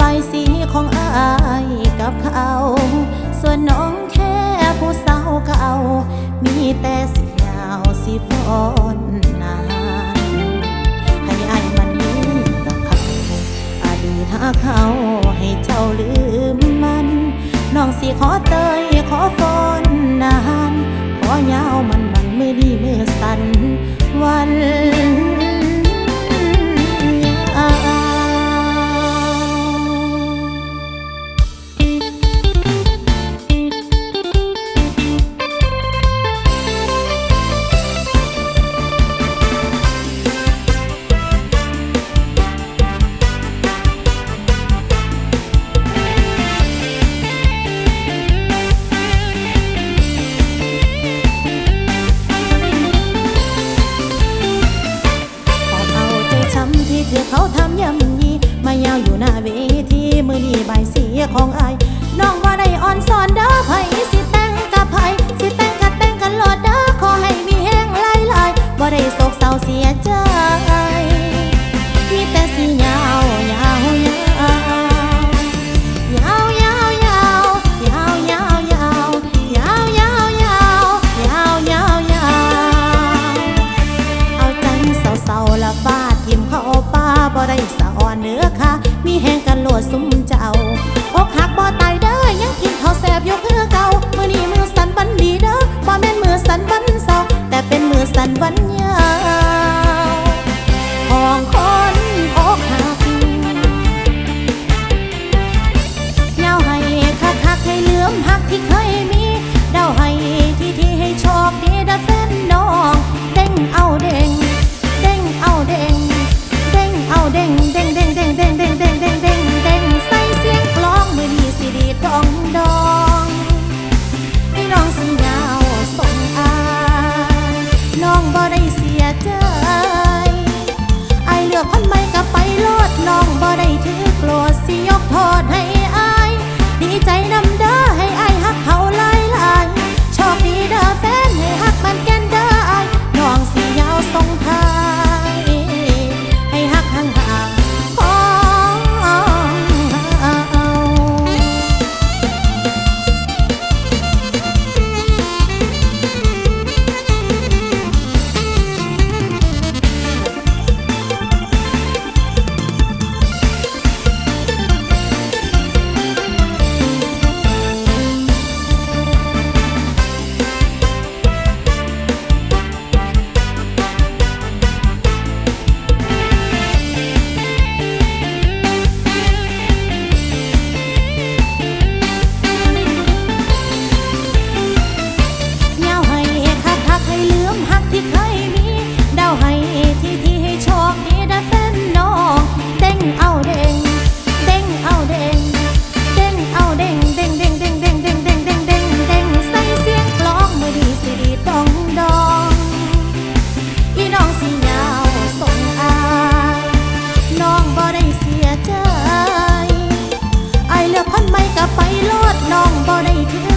บายสีของอายกับเขา ส่วนน้องแค่ผู้สาวเก่า มีแต่สียาวสีฟอน ของอาน้องว่าได้อ่อนสอนเด้อไผสิแต่งกับไผสิแต่งกับแต่งกันโลดเด้อขอให้มีแห้งหลายๆบ่ได้โศกเศร้าเสียใจมีแต่สิยาวยาวยาวยาวยาวยาวยาวยาวยาวยาวยาวยาวยาวยาวยาวเอาจังเศร้าๆละฟาดทิ่มเข้าป่าบ่ได้สะอ่อนเนื้อค่ะมีแห้งกันโลดสุ่ม ใจไอเลือพันไม่กลับไปลอดน้องบ่ได้เธอ